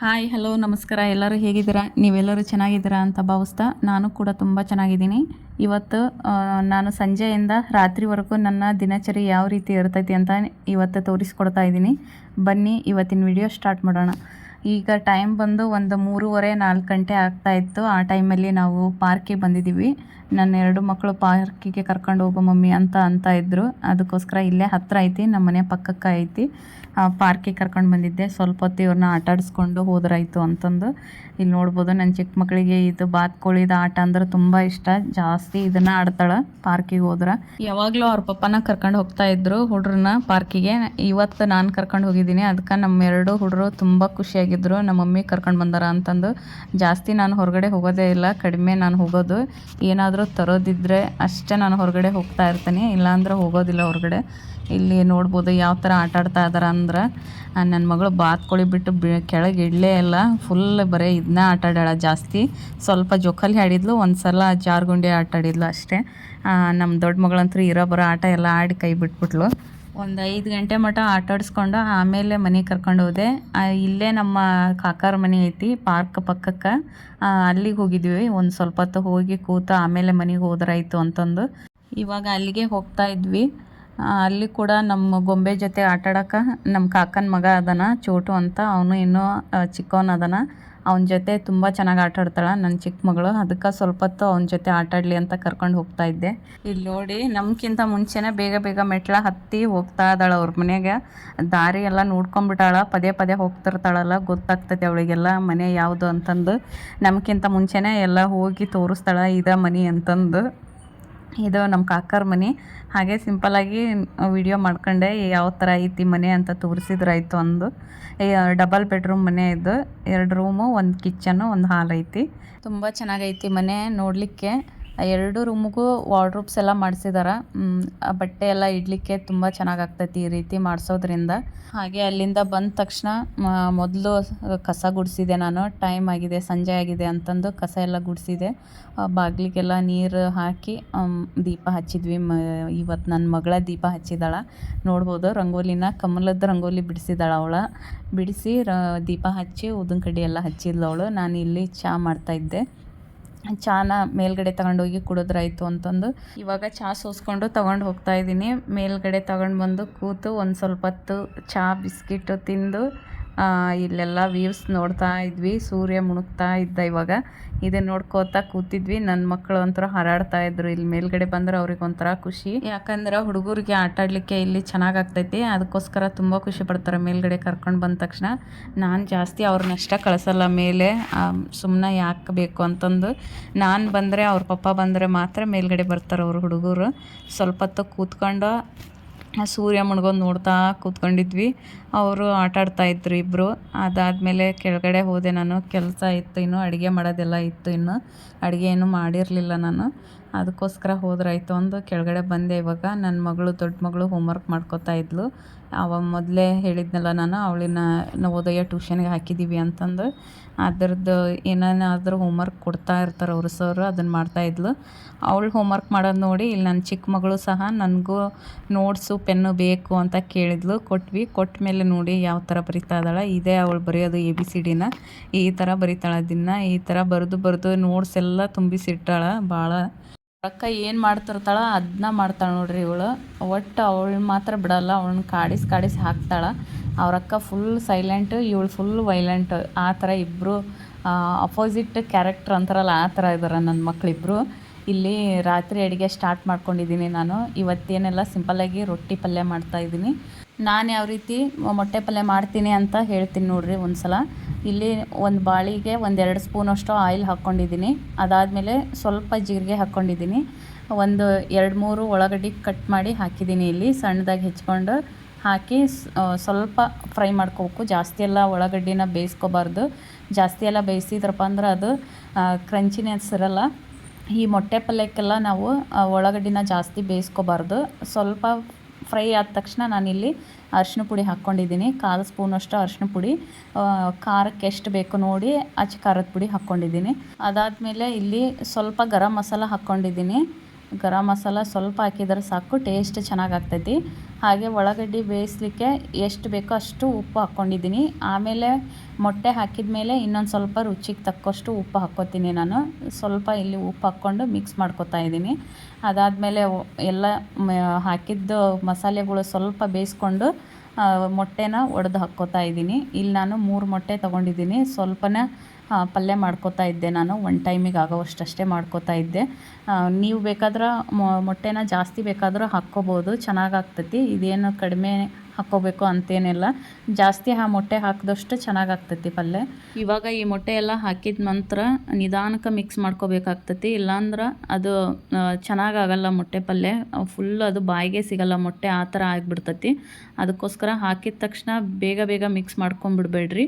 Hi, hello, ನಮಸ್ಕಾರ. ಎಲ್ಲರೂ ಹೇಗಿದ್ದೀರಾ? ನೀವೆಲ್ಲರೂ ಚೆನ್ನಾಗಿದ್ದೀರಾ ಅಂತ ಭಾವಿಸ್ತಾ ನಾನು ಕೂಡ ತುಂಬ ಚೆನ್ನಾಗಿದ್ದೀನಿ. ಇವತ್ತು ನಾನು ಸಂಜೆಯಿಂದ ರಾತ್ರಿವರೆಗೂ ನನ್ನ ದಿನಚರಿ ಯಾವ ರೀತಿ ಇರ್ತೈತಿ ಅಂತ ಇವತ್ತು ತೋರಿಸ್ಕೊಡ್ತಾ ಇದ್ದೀನಿ. ಬನ್ನಿ, ಇವತ್ತಿನ ವಿಡಿಯೋ ಸ್ಟಾರ್ಟ್ ಮಾಡೋಣ. ಈಗ ಟೈಮ್ ಬಂದು ಒಂದು ಮೂರುವರೆ, ನಾಲ್ಕು ಗಂಟೆ ಆಗ್ತಾ ಇತ್ತು. ಆ ಟೈಮಲ್ಲಿ ನಾವು ಪಾರ್ಕಿಗೆ ಬಂದಿದ್ದೀವಿ. ನನ್ನ ಎರಡು ಮಕ್ಕಳು ಪಾರ್ಕಿಗೆ ಕರ್ಕೊಂಡು ಹೋಗೋ ಮಮ್ಮಿ ಅಂತ ಅಂತ ಇದ್ದರು ಅದಕ್ಕೋಸ್ಕರ ಇಲ್ಲೇ ಹತ್ತಿರ ಐತಿ, ನಮ್ಮ ಮನೆ ಪಕ್ಕಕ್ಕೆ ಐತಿ. ಪಾರ್ಕಿಗೆ ಕರ್ಕೊಂಡು ಬಂದಿದ್ದೆ. ಸ್ವಲ್ಪ ಹೊತ್ತು ಇವ್ರನ್ನ ಆಟ ಆಡಿಸ್ಕೊಂಡು ಹೋದ್ರಾಯ್ತು ಅಂತಂದು. ಇಲ್ಲಿ ನೋಡ್ಬೋದು ನನ್ನ ಚಿಕ್ಕ ಮಕ್ಕಳಿಗೆ ಇದು ಬಾತ್ಕೋಳಿದ ಆಟ ಅಂದ್ರೆ ತುಂಬ ಇಷ್ಟ. ಜಾಸ್ತಿ ಇದನ್ನ ಆಡ್ತಾಳೆ ಪಾರ್ಕಿಗೆ ಹೋದ್ರೆ. ಯಾವಾಗಲೂ ಅವ್ರ ಪಪ್ಪನ ಕರ್ಕೊಂಡು ಹೋಗ್ತಾ ಇದ್ರು ಹುಡ್ರನ್ನ ಪಾರ್ಕಿಗೆ ಇವತ್ತು ನಾನು ಕರ್ಕೊಂಡು ಹೋಗಿದ್ದೀನಿ. ಅದಕ್ಕೆ ನಮ್ಮ ಎರಡು ಹುಡುಗರು ತುಂಬ ಖುಷಿಯಾಗಿದ್ದರು ನಮ್ಮ ಮಮ್ಮಿ ಕರ್ಕೊಂಡು ಬಂದಾರ ಅಂತಂದು. ಜಾಸ್ತಿ ನಾನು ಹೊರಗಡೆ ಹೋಗೋದೇ ಇಲ್ಲ, ಕಡಿಮೆ ನಾನು ಹೋಗೋದು. ಏನಾದರೂ ತರೋದಿದ್ರೆ ಅಷ್ಟೇ ನಾನು ಹೊರಗಡೆ ಹೋಗ್ತಾ ಇರ್ತೀನಿ, ಇಲ್ಲಾಂದ್ರೆ ಹೋಗೋದಿಲ್ಲ ಹೊರಗಡೆ. ಇಲ್ಲಿ ನೋಡ್ಬೋದು ಯಾವ ಥರ ಆಟ ಆಡ್ತಾ ಇದ್ದಾರೆ ಅಂದ್ರೆ ನನ್ನ ಮಗಳು ಬಾತ್ಕೊಳಿ ಬಿಟ್ಟು ಬಿ, ಕೆಳಗೆ ಇಡಲೇ ಇಲ್ಲ. ಫುಲ್ ಬರೀ ಇದನ್ನ ಆಟ ಆಡ್ಯಾಳ ಜಾಸ್ತಿ. ಸ್ವಲ್ಪ ಜೋಕಾಲಿ ಆಡಿದ್ಲು ಒಂದು ಸಲ ಜಾರ್ಗುಂಡಿ ಆಟಾಡಿದ್ಲು ಅಷ್ಟೇ. ನಮ್ಮ ದೊಡ್ಡ ಮಗಳಂತೂ ಇರೋ ಬರೋ ಆಟ ಎಲ್ಲ ಆಡಿ ಕೈ ಬಿಟ್ಬಿಟ್ಲು. ಒಂದು ಐದು ಗಂಟೆ ಮಟ್ಟ ಆಟ ಆಡಿಸ್ಕೊಂಡು ಆಮೇಲೆ ಮನೆಗೆ ಕರ್ಕೊಂಡು ಹೋದೆ. ಇಲ್ಲೇ ನಮ್ಮ ಕಾಕಾರ ಮನೆ ಐತಿ ಪಾರ್ಕ್ ಪಕ್ಕಕ್ಕೆ. ಅಲ್ಲಿಗೆ ಹೋಗಿದ್ವಿ. ಒಂದು ಸ್ವಲ್ಪ ಹೊತ್ತು ಹೋಗಿ ಕೂತು ಆಮೇಲೆ ಮನೆಗೆ ಹೋದ್ರಾಯ್ತು ಅಂತಂದು. ಇವಾಗ ಅಲ್ಲಿಗೆ ಹೋಗ್ತಾ ಇದ್ವಿ. ಅಲ್ಲಿ ಕೂಡ ನಮ್ಮ ಗೊಂಬೆ ಜೊತೆ ಆಟ ಆಡಕ್ಕೆ ನಮ್ಮ ಕಾಕನ ಮಗ ಅದನ, ಚೋಟು ಅಂತ. ಅವನು ಇನ್ನೂ ಚಿಕ್ಕವನದಾನ ಅದನ. ಅವನ ಜೊತೆ ತುಂಬ ಚೆನ್ನಾಗಿ ಆಟಾಡ್ತಾಳೆ ನನ್ನ ಚಿಕ್ಕ ಮಗಳು. ಅದಕ್ಕೆ ಸ್ವಲ್ಪ ಹೊತ್ತು ಅವನ ಜೊತೆ ಆಟಾಡಲಿ ಅಂತ ಕರ್ಕೊಂಡು ಹೋಗ್ತಾ ಇದ್ದೆ. ಇಲ್ಲಿ ನೋಡಿ ನಮ್ಗಿಂತ ಮುಂಚೆನೇ ಬೇಗ ಬೇಗ ಮೆಟ್ಲ ಹತ್ತಿ ಹೋಗ್ತಾ ಇದ್ದಾಳೆ ಅವ್ರ ಮನೆಗೆ ದಾರಿ ಎಲ್ಲ ನೋಡ್ಕೊಂಡ್ಬಿಟ್ಟಾಳ ಪದೇ ಪದೇ ಹೋಗ್ತಿರ್ತಾಳಲ್ಲ ಗೊತ್ತಾಗ್ತೈತೆ ಅವಳಿಗೆಲ್ಲ ಮನೆ ಯಾವುದು ಅಂತಂದು. ನಮ್ಗಿಂತ ಮುಂಚೆನೇ ಎಲ್ಲ ಹೋಗಿ ತೋರಿಸ್ತಾಳೆ, ಇದ ಮನೆ ಅಂತಂದು. ಇದು ನಮ್ಮ ಕಾಕರ್ ಮನೆ. ಹಾಗೆ ಸಿಂಪಲ್ಲಾಗಿ ವಿಡಿಯೋ ಮಾಡ್ಕೊಂಡೆ ಯಾವ ಥರ ಐತಿ ಮನೆ ಅಂತ ತೋರಿಸಿದ್ರಾಯ್ತು ಒಂದು ಡಬಲ್ ಬೆಡ್ರೂಮ್ ಮನೆ ಇದು. ಎರಡು ರೂಮು ಒಂದು ಕಿಚನು ಒಂದು ಹಾಲ್ ಐತಿ. ತುಂಬ ಚೆನ್ನಾಗೈತಿ ಮನೆ ನೋಡಲಿಕ್ಕೆ. ಎರಡು ರೂಮ್ಗೂ ವಾರ್ಡ್ರೂಬ್ಸ್ ಎಲ್ಲ ಮಾಡಿಸಿದಾರ. ಬಟ್ಟೆ ಎಲ್ಲ ಇಡಲಿಕ್ಕೆ ತುಂಬ ಚೆನ್ನಾಗಾಗ್ತೈತಿ ಈ ರೀತಿ ಮಾಡಿಸೋದ್ರಿಂದ. ಹಾಗೆ ಅಲ್ಲಿಂದ ಬಂದ ತಕ್ಷಣ ಮೊದಲು ಕಸ ಗುಡಿಸಿದೆ ನಾನು. ಟೈಮ್ ಆಗಿದೆ, ಸಂಜೆ ಆಗಿದೆ ಅಂತಂದು ಕಸ ಎಲ್ಲ ಗುಡಿಸಿದೆ. ಬಾಗಿಲಿಗೆಲ್ಲ ನೀರು ಹಾಕಿ ದೀಪ ಹಚ್ಚಿದ್ವಿ. ಮ ಇವತ್ತು ನನ್ನ ಮಗಳ ದೀಪ ಹಚ್ಚಿದಾಳ. ನೋಡ್ಬೋದು, ರಂಗೋಲಿನ ಕಮಲದ ರಂಗೋಲಿ ಬಿಡಿಸಿದಾಳ ಅವಳ. ಬಿಡಿಸಿ, ರ, ದೀಪ ಹಚ್ಚಿ ಉದ್ದಿನ ಕಡ್ಡಿ ಎಲ್ಲ ಹಚ್ಚಿದ್ಲು ಅವಳು. ನಾನು ಇಲ್ಲಿ ಚಹಾ ಮಾಡ್ತಾಯಿದ್ದೆ ಚಾನ ಮೇಲ್ಗಡೆ ತಗೊಂಡೋಗಿ ಕುಡಿದ್ರಾಯ್ತು ಅಂತಂದು. ಇವಾಗ ಚಹಾ ಸೋಸ್ಕೊಂಡು ತಗೊಂಡು ಹೋಗ್ತಾ ಇದ್ದೀನಿ. ಮೇಲ್ಗಡೆ ತಗೊಂಡು ಬಂದು ಕೂತು ಒಂದು ಸ್ವಲ್ಪ ಹೊತ್ತು ಚಹಾ ಬಿಸ್ಕಿಟ್ಟು ತಿಂದು ಇಲ್ಲೆಲ್ಲ ವ್ಯೂವ್ಸ್ ನೋಡ್ತಾ ಇದ್ವಿ, ಸೂರ್ಯ ಮುಣುಗ್ತಾ ಇದ್ದ ಇವಾಗ. ಇದೆ ನೋಡ್ಕೋತಾ ಕೂತಿದ್ವಿ. ನನ್ನ ಮಕ್ಕಳು ಒಂಥರ ಹಾರಾಡ್ತಾ ಇದ್ರು. ಇಲ್ಲಿ ಮೇಲ್ಗಡೆ ಬಂದ್ರೆ ಅವ್ರಿಗೆ ಒಂಥರ ಖುಷಿ. ಯಾಕಂದ್ರೆ ಹುಡುಗರಿಗೆ ಆಟ ಆಡ್ಲಿಕ್ಕೆ ಇಲ್ಲಿ ಚೆನ್ನಾಗ್ ಆಗ್ತೈತಿ. ಅದಕ್ಕೋಸ್ಕರ ತುಂಬ ಖುಷಿ ಪಡ್ತಾರೆ ಮೇಲ್ಗಡೆ ಕರ್ಕೊಂಡು ಬಂದ ತಕ್ಷಣ. ನಾನು ಜಾಸ್ತಿ ಅವ್ರನ್ನಷ್ಟ ಕಳಿಸಲ್ಲ ಮೇಲೆ. ಸುಮ್ಮನೆ ಯಾಕೆ ಬೇಕು ಅಂತಂದು. ನಾನು ಬಂದರೆ ಅವ್ರ ಪಪ್ಪ ಬಂದರೆ ಮಾತ್ರ ಮೇಲ್ಗಡೆ ಬರ್ತಾರೆ ಅವ್ರ ಹುಡುಗರು. ಸ್ವಲ್ಪ ಹೊತ್ತು ಕೂತ್ಕೊಂಡು ಸೂರ್ಯ ಮುಣ್ಗೋದು ನೋಡ್ತಾ ಕೂತ್ಕೊಂಡಿದ್ವಿ. ಅವರು ಆಟ ಆಡ್ತಾ ಇದ್ರು ಇಬ್ಬರು ಅದಾದಮೇಲೆ ಕೆಳಗಡೆ ಹೋದೆ ನಾನು. ಕೆಲಸ ಇತ್ತು ಇನ್ನು, ಅಡುಗೆ ಮಾಡೋದೆಲ್ಲ ಇತ್ತು ಇನ್ನು. ಅಡುಗೆ ಏನು ಮಾಡಿರಲಿಲ್ಲ ನಾನು. ಅದಕ್ಕೋಸ್ಕರ ಹೋದ್ರಾಯ್ತು ಅಂದು ಕೆಳಗಡೆ ಬಂದೆ ಇವಾಗ. ನನ್ನ ಮಗಳು ದೊಡ್ಡ ಮಗಳು ಹೋಮ್ವರ್ಕ್ ಮಾಡ್ಕೋತಾ ಇದ್ಲು. ಅವ ಮೊದಲೇ ಹೇಳಿದ್ನಲ್ಲ ನಾನು, ಅವಳಿನ ನವೋದಯ ಟ್ಯೂಷನ್ಗೆ ಹಾಕಿದ್ದೀವಿ ಅಂತಂದು. ಅದರದ್ದು ಏನೇನಾದರೂ ಹೋಮ್ವರ್ಕ್ ಕೊಡ್ತಾ ಇರ್ತಾರೆ ಅವರು ಸರ್ ಅದನ್ನು ಮಾಡ್ತಾಯಿದ್ಲು ಅವಳು ಹೋಮ್ವರ್ಕ್ ಮಾಡೋದು ನೋಡಿ ಇಲ್ಲಿ ನನ್ನ ಚಿಕ್ಕ ಮಗಳು ಸಹ ನನಗೂ ನೋಟ್ಸು ಪೆನ್ನು ಬೇಕು ಅಂತ ಕೇಳಿದ್ಲು. ಕೊಟ್ವಿ. ಕೊಟ್ಟ ಮೇಲೆ ನೋಡಿ ಯಾವ ಥರ ಬರಿತಾ ಇದ್ದಾಳೆ. ಇದೇ ಅವಳು ಬರೆಯೋದು ಎ ಬಿ ಸಿ ಡಿನ ಈ ಥರ ಬರಿತಾಳೆ ದಿನ. ಈ ಥರ ಬರೆದು ಬರೆದು ನೋಟ್ಸ್ ಎಲ್ಲ ತುಂಬಿಸಿಟ್ಟಾಳೆ. ಭಾಳ ಅಕ್ಕ ಏನು ಮಾಡ್ತಿರ್ತಾಳ ಅದನ್ನ ಮಾಡ್ತಾಳೆ ನೋಡ್ರಿ ಇವಳು. ಒಟ್ಟು ಅವಳು ಮಾತ್ರ ಬಿಡಲ್ಲ ಅವಳನ್ನ ಕಾಡಿಸಿ ಕಾಡಿಸಿ ಹಾಕ್ತಾಳೆ. ಅವ್ರ ಅಕ್ಕ ಫುಲ್ ಸೈಲೆಂಟ್ ಇವಳು ಫುಲ್ ವೈಲೆಂಟ್ ಆ ಥರ ಇಬ್ಬರು ಅಪೋಸಿಟ್ ಕ್ಯಾರೆಕ್ಟರ್ ಅಂತಾರಲ್ಲ, ಆ ಥರ ಇದ್ದಾರೆ ನನ್ನ ಮಕ್ಕಳಿಬ್ರು ಇಲ್ಲಿ ರಾತ್ರಿ ಅಡುಗೆ ಸ್ಟಾರ್ಟ್ ಮಾಡ್ಕೊಂಡಿದ್ದೀನಿ ನಾನು. ಇವತ್ತೇನೆಲ್ಲ ಸಿಂಪಲ್ಲಾಗಿ ರೊಟ್ಟಿ ಪಲ್ಯ ಮಾಡ್ತಾ ಇದ್ದೀನಿ ನಾನು ಯಾವ ರೀತಿ ಮೊಟ್ಟೆ ಪಲ್ಯ ಮಾಡ್ತೀನಿ ಅಂತ ಹೇಳ್ತೀನಿ ನೋಡಿರಿ ಒಂದು ಸಲ ಇಲ್ಲಿ ಒಂದು ಬಾಳಿಗೆ ಒಂದೆರಡು ಸ್ಪೂನಷ್ಟು ಆಯಿಲ್ ಹಾಕ್ಕೊಂಡಿದ್ದೀನಿ. ಅದಾದಮೇಲೆ ಸ್ವಲ್ಪ ಜೀರಿಗೆ ಹಾಕ್ಕೊಂಡಿದ್ದೀನಿ. ಒಂದು ಎರಡು ಮೂರು ಉಳ್ಳಾಗಡ್ಡಿ ಕಟ್ ಮಾಡಿ ಹಾಕಿದ್ದೀನಿ ಇಲ್ಲಿ ಸಣ್ಣದಾಗಿ ಹೆಚ್ಕೊಂಡು. ಹಾಕಿ ಸ್ವಲ್ಪ ಫ್ರೈ ಮಾಡ್ಕೋಬೇಕು. ಜಾಸ್ತಿ ಎಲ್ಲ ಉಳ್ಳಾಗಡ್ಡಿನ ಬೇಯಿಸ್ಕೋಬಾರ್ದು. ಜಾಸ್ತಿ ಎಲ್ಲ ಬೇಯಿಸಿದ್ರಪ್ಪ ಅಂದ್ರೆ ಅದು ಕ್ರಂಚಿನೆಸ್ ಇರಲ್ಲ. ಈ ಮೊಟ್ಟೆ ಪಲ್ಯಕ್ಕೆಲ್ಲ ನಾವು ಒಳಗಡ್ಡಿನ ಜಾಸ್ತಿ ಬೇಯಿಸ್ಕೋಬಾರ್ದು. ಸ್ವಲ್ಪ ಫ್ರೈ ಆದ ತಕ್ಷಣ ನಾನಿಲ್ಲಿ ಅರಿಶಿನ ಪುಡಿ ಹಾಕ್ಕೊಂಡಿದ್ದೀನಿ. ಕಾಲು ಸ್ಪೂನಷ್ಟು ಅರಿಶಿನ ಪುಡಿ. ಖಾರಕ್ಕೆ ಎಷ್ಟು ಬೇಕು ನೋಡಿ ಅಚ್ಚ ಖಾರದ ಪುಡಿ ಹಾಕ್ಕೊಂಡಿದ್ದೀನಿ. ಅದಾದಮೇಲೆ ಇಲ್ಲಿ ಸ್ವಲ್ಪ ಗರಂ ಮಸಾಲ ಹಾಕ್ಕೊಂಡಿದ್ದೀನಿ. ಗರಂ ಮಸಾಲ ಸ್ವಲ್ಪ ಹಾಕಿದ್ರೆ ಸಾಕು ಟೇಸ್ಟ್ ಚೆನ್ನಾಗಿ ಆಗ್ತೈತಿ ಹಾಗೆ ಉಳ್ಳಾಗಡ್ಡಿ ಬೇಯಿಸ್ಲಿಕ್ಕೆ ಎಷ್ಟು ಬೇಕೋ ಅಷ್ಟು ಉಪ್ಪು ಹಾಕ್ಕೊಂಡಿದ್ದೀನಿ. ಆಮೇಲೆ ಮೊಟ್ಟೆ ಹಾಕಿದ ಮೇಲೆ ಇನ್ನೊಂದು ಸ್ವಲ್ಪ ರುಚಿಗೆ ತಕ್ಕಷ್ಟು ಉಪ್ಪು ಹಾಕ್ಕೋತೀನಿ ನಾನು. ಸ್ವಲ್ಪ ಇಲ್ಲಿ ಉಪ್ಪು ಹಾಕ್ಕೊಂಡು ಮಿಕ್ಸ್ ಮಾಡ್ಕೊತಾ ಇದ್ದೀನಿ. ಅದಾದಮೇಲೆ ಎಲ್ಲ ಹಾಕಿದ್ದು ಮಸಾಲೆಗಳು ಸ್ವಲ್ಪ ಬೇಯಿಸ್ಕೊಂಡು ಮೊಟ್ಟೆನ ಒಡೆದು ಹಾಕ್ಕೋತಾ ಇದ್ದೀನಿ. ಇಲ್ಲಿ ನಾನು ಮೂರು ಮೊಟ್ಟೆ ತೊಗೊಂಡಿದ್ದೀನಿ. ಸ್ವಲ್ಪನೇ ಪಲ್ಯ ಮಾಡ್ಕೋತಾ ಇದ್ದೆ ನಾನು. ಒನ್ ಟೈಮಿಗೆ ಆಗೋವಷ್ಟಷ್ಟೇ ಮಾಡ್ಕೋತಾ ಇದ್ದೆ. ನೀವು ಬೇಕಾದ್ರೆ ಮೊಟ್ಟೆನ ಜಾಸ್ತಿ ಬೇಕಾದರೂ ಹಾಕ್ಕೋಬೋದು. ಚೆನ್ನಾಗಾಗ್ತೈತಿ. ಇದೇನು ಕಡಿಮೆ ಹಾಕ್ಕೋಬೇಕು ಅಂತೇನಿಲ್ಲ. ಜಾಸ್ತಿ ಆ ಮೊಟ್ಟೆ ಹಾಕಿದಷ್ಟು ಚೆನ್ನಾಗಾಗ್ತೈತಿ ಪಲ್ಯ. ಇವಾಗ ಈ ಮೊಟ್ಟೆ ಎಲ್ಲ ಹಾಕಿದ ನಂತರ ನಿಧಾನಕ್ಕೆ ಮಿಕ್ಸ್ ಮಾಡ್ಕೋಬೇಕಾಗ್ತೈತಿ. ಇಲ್ಲಾಂದ್ರೆ ಅದು ಚೆನ್ನಾಗಾಗಲ್ಲ ಮೊಟ್ಟೆ ಪಲ್ಯ. ಫುಲ್ ಅದು ಬಾಯಿಗೆ ಸಿಗಲ್ಲ ಮೊಟ್ಟೆ. ಆ ಥರ ಆಗಿಬಿಡ್ತೈತಿ. ಅದಕ್ಕೋಸ್ಕರ ಹಾಕಿದ ತಕ್ಷಣ ಬೇಗ ಬೇಗ ಮಿಕ್ಸ್ ಮಾಡ್ಕೊಂಬಿಡ್ಬೇಡ್ರಿ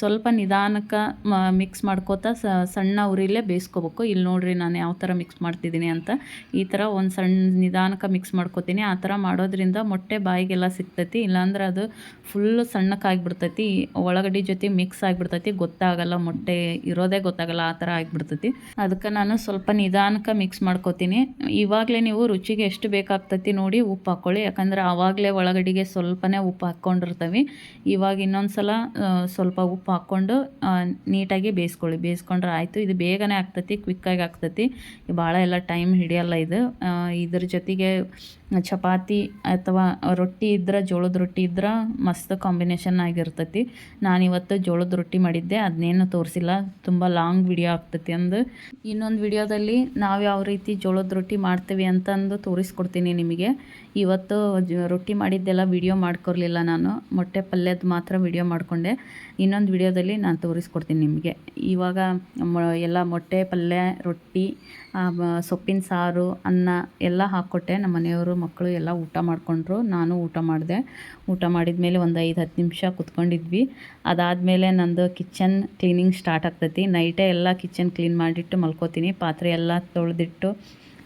ಸ್ವಲ್ಪ ನಿಧಾನಕ್ಕೆ ಮಿಕ್ಸ್ ಮಾಡ್ಕೋತಾ ಸಣ್ಣ ಉರಿಲೇ ಬೇಯಿಸ್ಕೋಬೇಕು. ಇಲ್ಲಿ ನೋಡಿರಿ ನಾನು ಯಾವ ಥರ ಮಿಕ್ಸ್ ಮಾಡ್ತಿದ್ದೀನಿ ಅಂತ. ಈ ಥರ ಒಂದು ಸಣ್ಣ ನಿಧಾನಕ್ಕೆ ಮಿಕ್ಸ್ ಮಾಡ್ಕೋತೀನಿ. ಆ ಥರ ಮಾಡೋದ್ರಿಂದ ಮೊಟ್ಟೆ ಬಾಯಿಗೆಲ್ಲ ಸಿಗ್ತೈತಿ. ಇಲ್ಲಾಂದ್ರೆ ಅದು ಫುಲ್ಲು ಸಣ್ಣಕ್ಕಾಗಿಬಿಡ್ತೈತಿ. ಒಳಗಡೆ ಜೊತೆ ಮಿಕ್ಸ್ ಆಗಿಬಿಡ್ತೈತಿ. ಗೊತ್ತಾಗಲ್ಲ ಮೊಟ್ಟೆ ಇರೋದೇ ಗೊತ್ತಾಗಲ್ಲ ಆ ಥರ ಆಗಿಬಿಡ್ತೈತಿ. ಅದಕ್ಕೆ ನಾನು ಸ್ವಲ್ಪ ನಿಧಾನಕ್ಕೆ ಮಿಕ್ಸ್ ಮಾಡ್ಕೋತೀನಿ. ಇವಾಗಲೇ ನೀವು ರುಚಿಗೆ ಎಷ್ಟು ಬೇಕಾಗ್ತೈತಿ ನೋಡಿ ಉಪ್ಪು ಹಾಕ್ಕೊಳ್ಳಿ ಯಾಕಂದ್ರೆ ಆವಾಗಲೇ ಒಳಗಡೆಗೆ ಸ್ವಲ್ಪನೇ ಉಪ್ಪು ಹಾಕ್ಕೊಂಡಿರ್ತವೆ. ಇವಾಗ ಇನ್ನೊಂದು ಸಲ ಸ್ವಲ್ಪ ಉಪ್ಪು ಹಾಕ್ಕೊಂಡು ನೀಟಾಗಿ ಬೇಯಿಸ್ಕೊಳ್ಳಿ. ಬೇಯಿಸ್ಕೊಂಡ್ರೆ ಆಯಿತು. ಇದು ಬೇಗನೆ ಆಗ್ತೈತಿ ಕ್ವಿಕ್ಕಾಗಿ ಆಗ್ತೈತಿ. ಭಾಳ ಎಲ್ಲ ಟೈಮ್ ಹಿಡಿಯಲ್ಲ ಇದು. ಇದ್ರ ಜೊತೆಗೆ ಚಪಾತಿ ಅಥವಾ ರೊಟ್ಟಿ ಇದ್ರೆ, ಜೋಳದ ರೊಟ್ಟಿ ಇದ್ರೆ ಮಸ್ತ್ ಕಾಂಬಿನೇಷನ್ ಆಗಿರ್ತೈತಿ. ನಾನಿವತ್ತು ಜೋಳದ ರೊಟ್ಟಿ ಮಾಡಿದ್ದೆ. ಅದನ್ನೇನು ತೋರಿಸಿಲ್ಲ. ತುಂಬ ಲಾಂಗ್ ವಿಡಿಯೋ ಆಗ್ತೈತಿ ಅಂದು. ಇನ್ನೊಂದು ವಿಡಿಯೋದಲ್ಲಿ ನಾವು ಯಾವ ರೀತಿ ಜೋಳದ ರೊಟ್ಟಿ ಮಾಡ್ತೀವಿ ಅಂತಂದು ತೋರಿಸ್ಕೊಡ್ತೀನಿ ನಿಮಗೆ. ಇವತ್ತು ರೊಟ್ಟಿ ಮಾಡಿದ್ದೆಲ್ಲ ವಿಡಿಯೋ ಮಾಡ್ಕೊರ್ಲಿಲ್ಲ ನಾನು, ಮೊಟ್ಟೆ ಪಲ್ಯದ ಮಾತ್ರ ವಿಡಿಯೋ ಮಾಡಿಕೊಂಡೆ. ಇನ್ನೊಂದು ವಿಡಿಯೋದಲ್ಲಿ ನಾನು ತೋರಿಸ್ಕೊಡ್ತೀನಿ ನಿಮಗೆ. ಇವಾಗ ಎಲ್ಲ ಮೊಟ್ಟೆ, ಪಲ್ಯ, ರೊಟ್ಟಿ ಸೊಪ್ಪಿನ ಸಾರು, ಅನ್ನ ಎಲ್ಲ ಹಾಕ್ಕೊಟ್ಟೆ ನಮ್ಮ ಮನೆಯವರು, ಮಕ್ಕಳು ಎಲ್ಲ ಊಟ ಮಾಡಿಕೊಂಡ್ರು. ನಾನು ಊಟ ಮಾಡಿದೆ. ಊಟ ಮಾಡಿದ ಮೇಲೆ ಒಂದು ಐದು, ಹತ್ತು ನಿಮಿಷ ಕುತ್ಕೊಂಡಿದ್ವಿ. ಅದಾದಮೇಲೆ ನಂದು ಕಿಚನ್ ಕ್ಲೀನಿಂಗ್ ಸ್ಟಾರ್ಟ್ ಆಗ್ತೈತಿ. ನೈಟೇ ಎಲ್ಲ ಕಿಚನ್ ಕ್ಲೀನ್ ಮಾಡಿಟ್ಟು ಮಲ್ಕೋತೀನಿ. ಪಾತ್ರೆ ಎಲ್ಲ ತೊಳೆದಿಟ್ಟು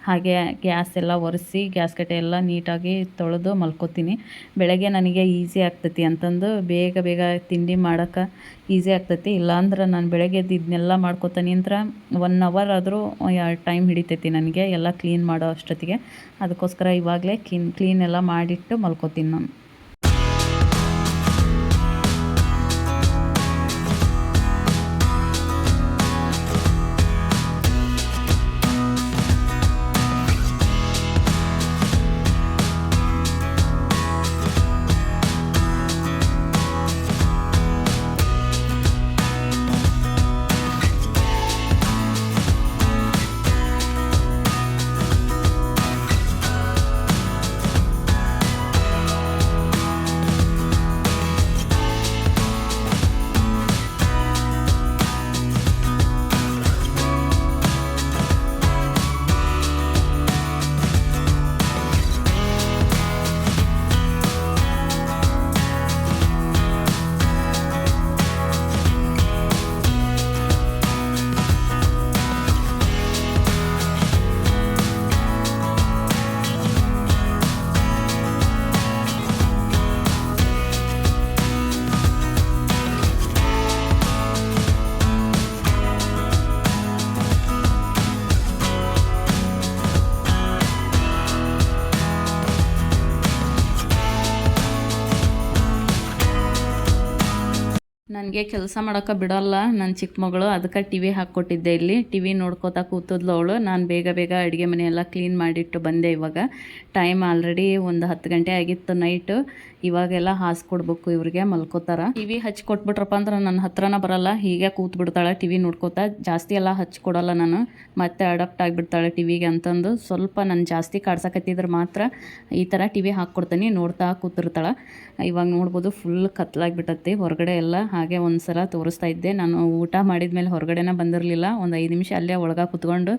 ಹಾಗೆ ಗ್ಯಾಸ್ ಎಲ್ಲ ಒರೆಸಿ, ಗ್ಯಾಸ್ ಕಟ್ಟೆ ಎಲ್ಲ ನೀಟಾಗಿ ತೊಳೆದು ಮಲ್ಕೋತೀನಿ. ಬೆಳಗ್ಗೆ ನನಗೆ ಈಸಿ ಆಗ್ತೈತಿ ಅಂತಂದು ಬೇಗ ಬೇಗ ತಿಂಡಿ ಮಾಡೋಕ್ಕೆ ಈಸಿ ಆಗ್ತೈತಿ. ಇಲ್ಲಾಂದ್ರೆ ನಾನು ಬೆಳಗ್ಗೆ ಎದ್ದು ಇದನ್ನೆಲ್ಲ ಮಾಡ್ಕೋತೀನಿ ಅಂತ ಒನ್ ಅವರ್ ಆದರೂ ಟೈಮ್ ಹಿಡಿತೈತಿ ನನಗೆ, ಎಲ್ಲ ಕ್ಲೀನ್ ಮಾಡೋ ಅಷ್ಟೊತ್ತಿಗೆ. ಅದಕ್ಕೋಸ್ಕರ ಇವಾಗಲೇ ಕ್ಲೀನ್ ಕ್ಲೀನ್ ಎಲ್ಲ ಮಾಡಿಟ್ಟು ಮಲ್ಕೋತೀನಿ ನಾನು. ನನಗೆ ಕೆಲಸ ಮಾಡೋಕೆ ಬಿಡೋಲ್ಲ ನನ್ನ ಚಿಕ್ಕ ಮಗಳು, ಅದಕ್ಕೆ ಟಿ ವಿ ಹಾಕ್ಕೊಟ್ಟಿದ್ದೆ ಇಲ್ಲಿ. ಟಿ ವಿ ನೋಡ್ಕೋತಾ ಕೂತದ್ಲು ಅವಳು. ನಾನು ಬೇಗ ಬೇಗ ಅಡುಗೆ ಮನೆ ಎಲ್ಲ ಕ್ಲೀನ್ ಮಾಡಿಟ್ಟು ಬಂದೆ ಇವಾಗ. ಟೈಮ್ ಆಲ್ರೆಡಿ ಒಂದು ಹತ್ತು ಗಂಟೆ ಆಗಿತ್ತು ನೈಟು ಇವಾಗೆಲ್ಲ ಹಾಸ್ಕೊಡ್ಬೇಕು, ಇವ್ರಿಗೆ ಮಲ್ಕೋತಾರ. ಟಿ ವಿ ಹಚ್ಚಿ ಕೊಟ್ಬಿಟ್ರಪ್ಪ ಅಂದ್ರೆ ನನ್ನ ಹತ್ರನ ಬರಲ್ಲ, ಹೀಗೆ ಕೂತ್ ಬಿಡ್ತಾಳೆ ಟಿವಿ ನೋಡ್ಕೋತಾ. ಜಾಸ್ತಿ ಎಲ್ಲ ಹಚ್ಕೊಡಲ್ಲ ನಾನು, ಮತ್ತೆ ಅಡಾಪ್ಟ್ ಆಗಿಬಿಡ್ತಾಳೆ ಟಿವಿಗೆ ಅಂತಂದು. ಸ್ವಲ್ಪ ನಾನು ಜಾಸ್ತಿ ಕಾಡ್ಸಕತ್ತಿದ್ರೆ ಮಾತ್ರ ಈ ಥರ ಟಿವಿ ಹಾಕ್ಕೊಡ್ತೀನಿ, ನೋಡ್ತಾ ಕೂತಿರ್ತಾಳೆ. ಇವಾಗ ನೋಡ್ಬೋದು ಫುಲ್ ಕತ್ಲಾಗಿಬಿಟ್ಟತಿ ಹೊರಗಡೆ ಎಲ್ಲ ಹಾಗೆ ಒಂದು ಸಲ ತೋರಿಸ್ತಾ ಇದ್ದೆ. ನಾನು ಊಟ ಮಾಡಿದ ಮೇಲೆ ಹೊರಗಡೆನೇ ಬಂದಿರಲಿಲ್ಲ. ಒಂದು ಐದು ನಿಮಿಷ ಅಲ್ಲೇ ಒಳಗೆ ಕುತ್ಕೊಂಡು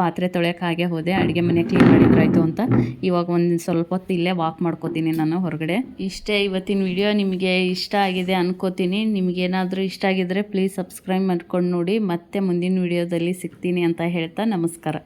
ಪಾತ್ರೆ ತೊಳೆಯೋಕೆ ಹಾಗೆ ಹೋದೆ, ಅಡುಗೆ ಮನೆ ಕ್ಲೀನ್ ಮಾಡಿದ್ರಾಯ್ತು ಅಂತ. ಇವಾಗ ಒಂದು ಸ್ವಲ್ಪ ಹೊತ್ತು ಇಲ್ಲೇ ವಾಕ್ ಮಾಡ್ಕೋತೀನಿ ನಾನು ಹೊರಗಡೆ. ಇಷ್ಟೇ ಇವತ್ತಿನ ವಿಡಿಯೋ ನಿಮಗೆ ಇಷ್ಟ ಆಗಿದೆ ಅನ್ಕೋತೀನಿ. ನಿಮಗೇನಾದರೂ ಇಷ್ಟ ಆಗಿದ್ರೆ ಪ್ಲೀಸ್ ಸಬ್ಸ್ಕ್ರೈಬ್ ಮಾಡ್ಕೊಂಡು ನೋಡಿ. ಮತ್ತೆ ಮುಂದಿನ ವಿಡಿಯೋದಲ್ಲಿ ಸಿಗ್ತೀನಿ ಅಂತ ಹೇಳ್ತಾ ನಮಸ್ಕಾರ.